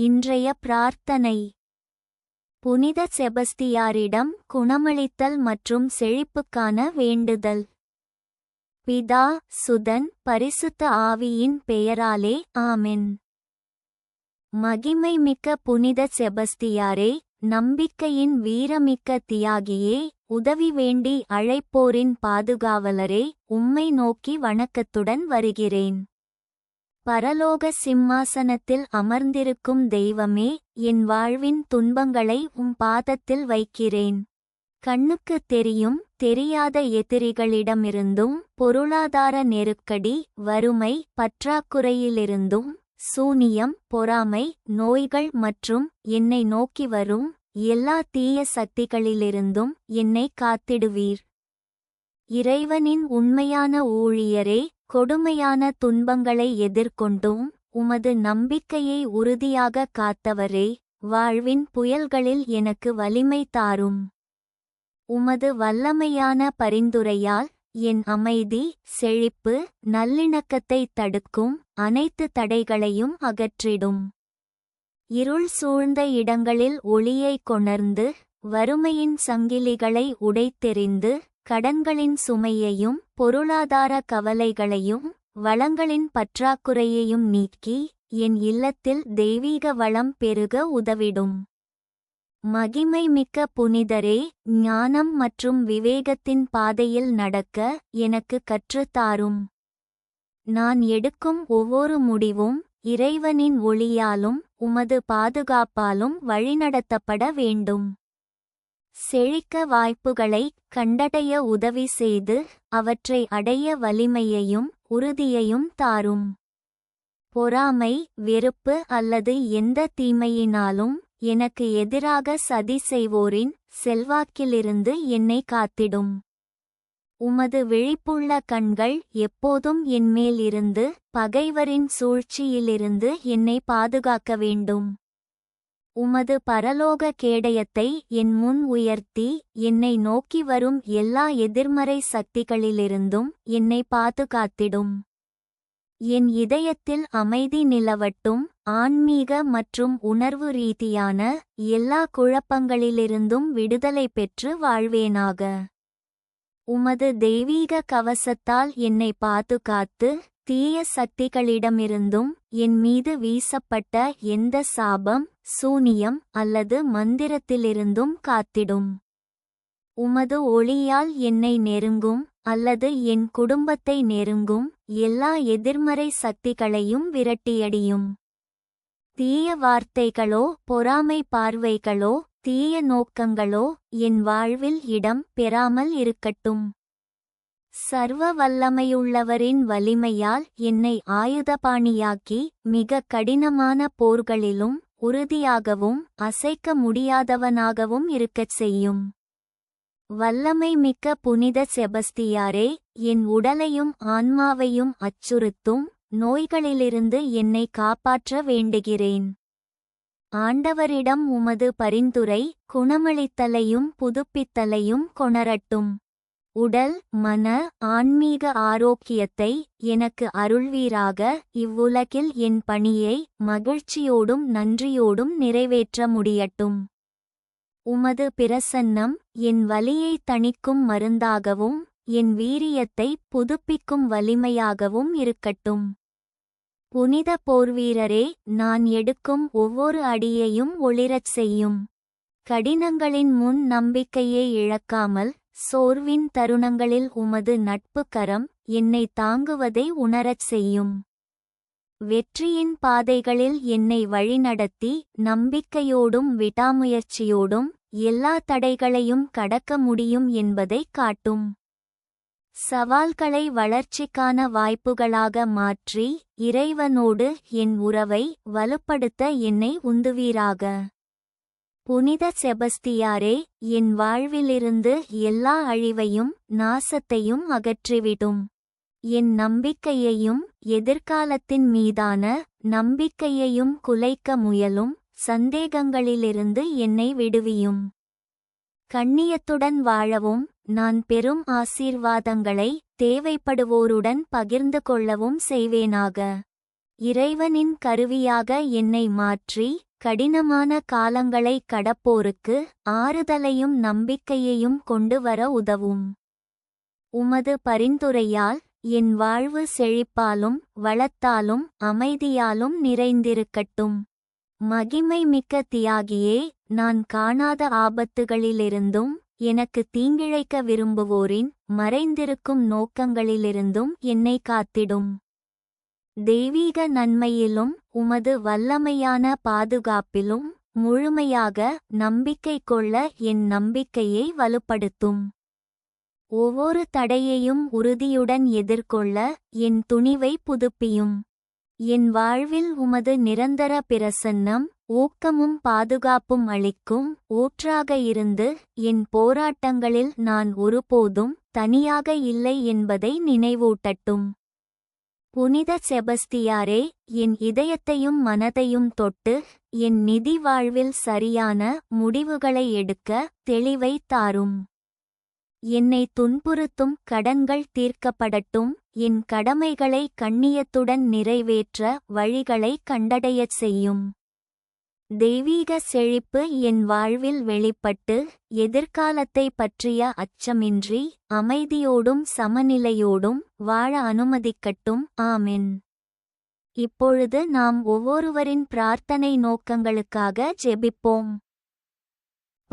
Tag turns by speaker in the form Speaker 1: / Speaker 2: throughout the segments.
Speaker 1: இன்றைய பிரார்த்தனை. புனித செபஸ்தியாரிடம் குணமளித்தல் மற்றும் செழிப்புக்கான வேண்டுதல். பிதா சுதன் பரிசுத்த ஆவியின் பெயராலே ஆமென். மகிமைமிக்க புனித செபஸ்தியாரே நம்பிக்கையின் வீரமிக்க தியாகியே உதவி வேண்டி அழைப்போரின் பாதுகாவலரே உம்மை நோக்கி வணக்கத்துடன் வருகிறேன். பரலோக சிம்மாசனத்தில் அமர்ந்திருக்கும் தெய்வமே என் வாழ்வின் துன்பங்களை உம் பாதத்தில் வைக்கிறேன். கண்ணுக்கு தெரியும் தெரியாத எதிரிகளிடமிருந்தும் பொருளாதார நெருக்கடி வறுமை பற்றாக்குறையிலிருந்தும் சூனியம் பொறாமை நோய்கள் மற்றும் என்னை நோக்கி வரும் எல்லா தீய சக்திகளிலிருந்தும் என்னை காத்திடுவீர். இறைவனின் உண்மையான ஊழியரே கொடுமையான துன்பங்களை எதிர்கொண்டும் உமது நம்பிக்கையை உறுதியாக காத்தவரே வாழ்வின் புயல்களில் எனக்கு வலிமை தாரும். உமது வல்லமையான பரிந்துரையால் என் அமைதி செழிப்பு நல்லிணக்கத்தை தடுக்கும் அனைத்து தடைகளையும் அகற்றிடும். இருள் சூழ்ந்த இடங்களில் ஒளியை கொணர்ந்து வறுமையின் சங்கிலிகளை உடைத்தெறிந்து கடன்களின் சுமையையும் பொருளாதார கவலைகளையும் வளங்களின் பற்றாக்குறையையும் நீக்கி என் இல்லத்தில் தெய்வீக வளம் பெருக உதவிடும். மகிமை மிக்க புனிதரே ஞானம் மற்றும் விவேகத்தின் பாதையில் நடக்க எனக்கு கற்றுத்தாரும் நான் எடுக்கும் ஒவ்வொரு முடிவும் இறைவனின் ஒளியாலும் உமது பாதுகாப்பாலும் வழிநடத்தப்பட வேண்டும். செழிக்க வாய்ப்புகளை கண்டடைய உதவி செய்து அவற்றை அடைய வலிமையையும் உறுதியையும் தாரும். பொறாமை வெறுப்பு அல்லது எந்த தீமையினாலும் எனக்கு எதிராக சதி செய்வோரின் செல்வாக்கிலிருந்து என்னை காத்திடும். உமது விழிப்புள்ள கண்கள் எப்போதும் என்மேல் இருந்து பகைவரின் சூழ்ச்சியிலிருந்து என்னை பாதுகாக்க வேண்டும். உமது பரலோக கேடயத்தை என் முன் உயர்த்தி என்னை நோக்கி வரும் எல்லா எதிர்மறை சக்திகளிலிருந்தும் என்னை பாதுகாத்திடும். என் இதயத்தில் அமைதி நிலவட்டும் ஆன்மீக மற்றும் உணர்வு ரீதியான எல்லா குழப்பங்களிலிருந்தும் விடுதலை பெற்று வாழ்வேனாக. உமது தெய்வீக கவசத்தால் என்னை பாதுகாத்து தீய சக்திகளிடமிருந்தும் என் மீது வீசப்பட்ட எந்த சாபம் சூனியம் அல்லது மந்திரத்திலிருந்தும் காத்திடும். உமது ஒளியால் என்னை நெருங்கும் அல்லது என் குடும்பத்தை நெருங்கும் எல்லா எதிர்மறை சக்திகளையும் விரட்டியடியும். தீய வார்த்தைகளோ பொறாமை பார்வைகளோ தீய நோக்கங்களோ என் வாழ்வில் இடம் பெறாமல் இருக்கட்டும். சர்வ வல்லமையுள்ளவரின் வலிமையால் என்னை ஆயுதபாணியாக்கி மிக கடினமான போர்களிலும் உறுதியாகவும் அசைக்க முடியாதவனாகவும் இருக்கச் செய்யும். வல்லமை மிக்க புனித செபஸ்தியாரே என் உடலையும் ஆன்மாவையும் அச்சுறுத்தும் நோய்களிலிருந்து என்னை காப்பாற்ற வேண்டுகிறேன். ஆண்டவரிடம் உமது பரிந்துரை குணமளித்தலையும் புதுப்பித்தலையும் கொணரட்டும். உடல் மன ஆன்மீக ஆரோக்கியத்தை எனக்கு அருள்வீராக இவ்வுலகில் என் பணியை மகிழ்ச்சியோடும் நன்றியோடும் நிறைவேற்ற முடியட்டும். உமது பிரசன்னம் என் வலியை தணிக்கும் மருந்தாகவும் என் வீரியத்தை புதுப்பிக்கும் வலிமையாகவும் இருக்கட்டும். புனித போர்வீரரே நான் எடுக்கும் ஒவ்வொரு அடியையும் ஒளிரச் செய்யும். கடினங்களின் முன் நம்பிக்கையை இழக்காமல் சோர்வின் தருணங்களில் உமது நட்பு கரம் என்னை தாங்குவதை உணரச் செய்யும். வெற்றியின் பாதைகளில் என்னை வழிநடத்தி நம்பிக்கையோடும் விடாமுயற்சியோடும் எல்லா தடைகளையும் கடக்க முடியும் என்பதை காட்டும். சவால்களை வளர்ச்சிக்கான வாய்ப்புகளாக மாற்றி இறைவனோடு என் உறவை வலுப்படுத்த என்னை உந்துவீராக. புனித செபஸ்தியாரே என் வாழ்விலிருந்து எல்லா அழிவையும் நாசத்தையும் அகற்றிவிடும். என் நம்பிக்கையையும் எதிர்காலத்தின் மீதான நம்பிக்கையையும் குலைக்க முயலும் சந்தேகங்களிலிருந்து என்னை விடுவியும். கண்ணியத்துடன் வாழவும் நான் பெரும் ஆசீர்வாதங்களை தேவைப்படுவோருடன் பகிர்ந்து கொள்ளவும் செய்வேனாக. இறைவனின் கருவியாக என்னை மாற்றி கடினமான காலங்களை கடப்போருக்கு ஆறுதலையும் நம்பிக்கையையும் கொண்டு வர உதவும். உமது பரிந்துரையால் என் வாழ்வு செழிப்பாலும் வளத்தாலும் அமைதியாலும் நிறைந்திருக்கட்டும். மகிமை மிக்க தியாகியே நான் காணாத ஆபத்துகளிலிருந்தும் எனக்கு தீங்கிழைக்க விரும்புவோரின் மறைந்திருக்கும் நோக்கங்களிலிருந்தும் என்னை காத்திடும். தெய்வீக நன்மையிலும் உமது வல்லமையான பாதுகாப்பிலும் முழுமையாக நம்பிக்கை கொள்ள என் நம்பிக்கையை வலுப்படுத்தும். ஒவ்வொரு தடையையும் உறுதியுடன் எதிர்கொள்ள என் துணிவை புதுப்பியும். என் வாழ்வில் உமது நிரந்தர பிரசன்னம் ஊக்கமும் பாதுகாப்பும் அளிக்கும் ஊற்றாக இருந்து என் போராட்டங்களில் நான் ஒருபோதும் தனியாக இல்லை என்பதை நினைவூட்டட்டும். புனித செபஸ்தியாரே என் இதயத்தையும் மனதையும் தொட்டு என் நிதி வாழ்வில் சரியான முடிவுகளை எடுக்க தெளிவை தாரும். என்னை துன்புறுத்தும் கடன்கள் தீர்க்கப்படட்டும் என் கடமைகளை கண்ணியத்துடன் நிறைவேற்ற வழிகளை கண்டடையச் செய்யும். தெய்வீக செழிப்பு என் வாழ்வில் வெளிப்பட்டு எதிர்காலத்தை பற்றிய அச்சமின்றி அமைதியோடும் சமநிலையோடும் வாழ அனுமதிக்கட்டும். ஆமென். இப்பொழுது நாம் ஒவ்வொருவரின் பிரார்த்தனை நோக்கங்களுக்காக ஜெபிப்போம்.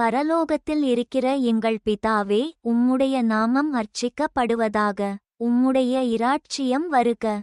Speaker 1: பரலோகத்தில் இருக்கிற எங்கள் பிதாவே உம்முடைய நாமம் அர்ச்சிக்கப்படுவதாக உம்முடைய இராட்சியம் வருக.